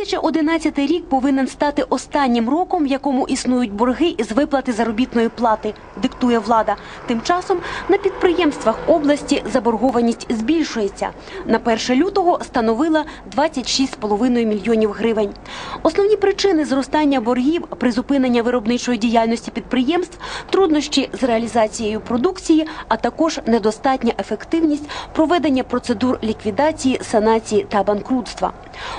2011 рік повинен стати останнім роком, в якому існують борги із виплати заробітної плати, диктує влада. Тим часом на підприємствах області заборгованість збільшується. На 1 лютого становила 26,5 мільйонів гривень. Основні причини зростання боргів, призупинення виробничої діяльності підприємств, труднощі з реалізацією продукції, а також недостатня ефективність проведення процедур ліквідації, санації та банкрутства.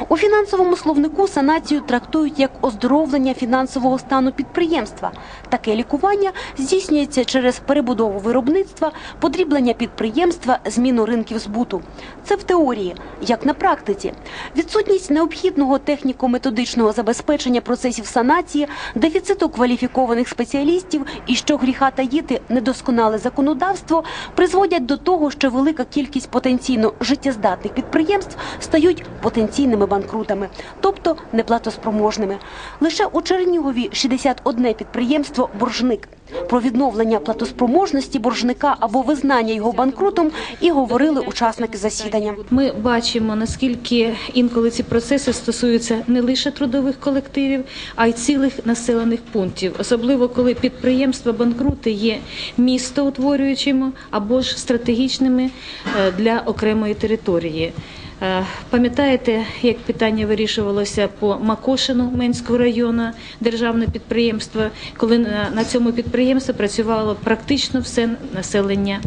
У фінансовому словнику санацію трактують як оздоровлення фінансового стану підприємства. Таке лікування здійснюється через перебудову виробництва, подріблення підприємства, зміну ринків збуту. Це в теорії, як на практиці. Відсутність необхідного техніко-методичного забезпечення процесів санації, дефіциту кваліфікованих спеціалістів і що гріха таїти недосконале законодавство призводять до того, що велика кількість потенційно життєздатних підприємств стають потенційними банкрутами, тобто неплатоспроможними. Лише у Чернігові 61 підприємство боржник. Про відновлення платоспроможності боржника або визнання його банкрутом і говорили учасники засідання. Ми бачимо, наскільки інколи ці процеси стосуються не лише трудових колективів, а й цілих населених пунктів, особливо коли підприємства банкрути є містоутворюючими або ж стратегічними е, для окремої території. Е, Пам'ятаєте, як питання вирішувалося по Макошину Менського району державне підприємство, коли на на цьому підприємстві працювало практично все населення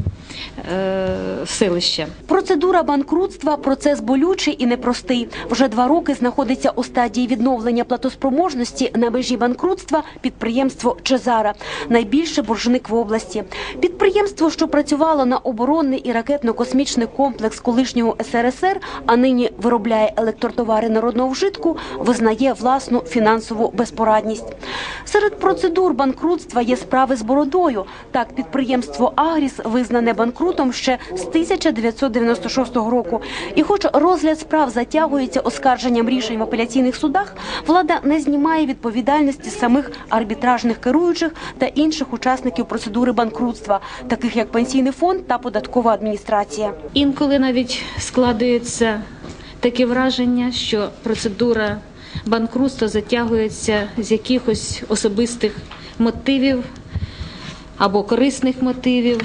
е, селища. Процедура банкрутства процес болючий і непростий. Вже два роки знаходиться у стадії відновлення платоспроможності на межі банкрутства підприємство Чезара, найбільше боржник в області. Підприємство, що працювало на оборонний і ракетно-космічний комплекс колишнього СРСР, а нині виробляє електротовари народного вжитку, визнає власну фінансову безпорадність. Серед процедур банкрутства є справи з бородою. Так, підприємство Агріс визнане банкрутом ще з 1996 року. І, хоч розгляд справ затягується оскарженням рішень в апеляційних судах, влада не знімає відповідальності самих арбітражних керуючих та інших учасників процедури банкрутства, таких як пенсійний фонд та податкова адміністрація. Інколи навіть складується таке враження, що процедура банкрутства затягується з якихось особистих мотивів або корисних мотивів.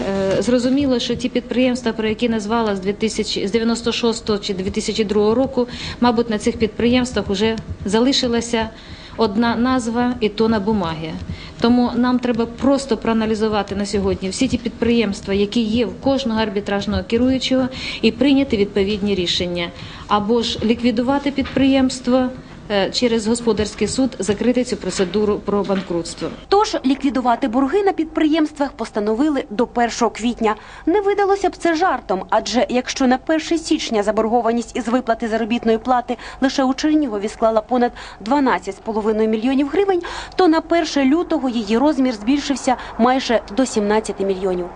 Е, Зрозуміло, що ті підприємства, про які назвала з 1996 чи 2002 року, мабуть, на цих підприємствах вже залишилася одна назва і то на бумагі. Тому нам треба просто проаналізувати на сьогодні всі ті підприємства, які є в кожного арбітражного керуючого, і прийняти відповідні рішення або ж ліквідувати підприємство через господарський суд, закрити цю процедуру про банкрутство. Тож ліквідувати борги на підприємствах постановили до 1 квітня. Не видалося б це жартом, адже якщо на 1 січня заборгованість із виплати заробітної плати лише у Чернігові склала понад 12,5 мільйонів гривень, то на 1 лютого її розмір збільшився майже до 17 мільйонів.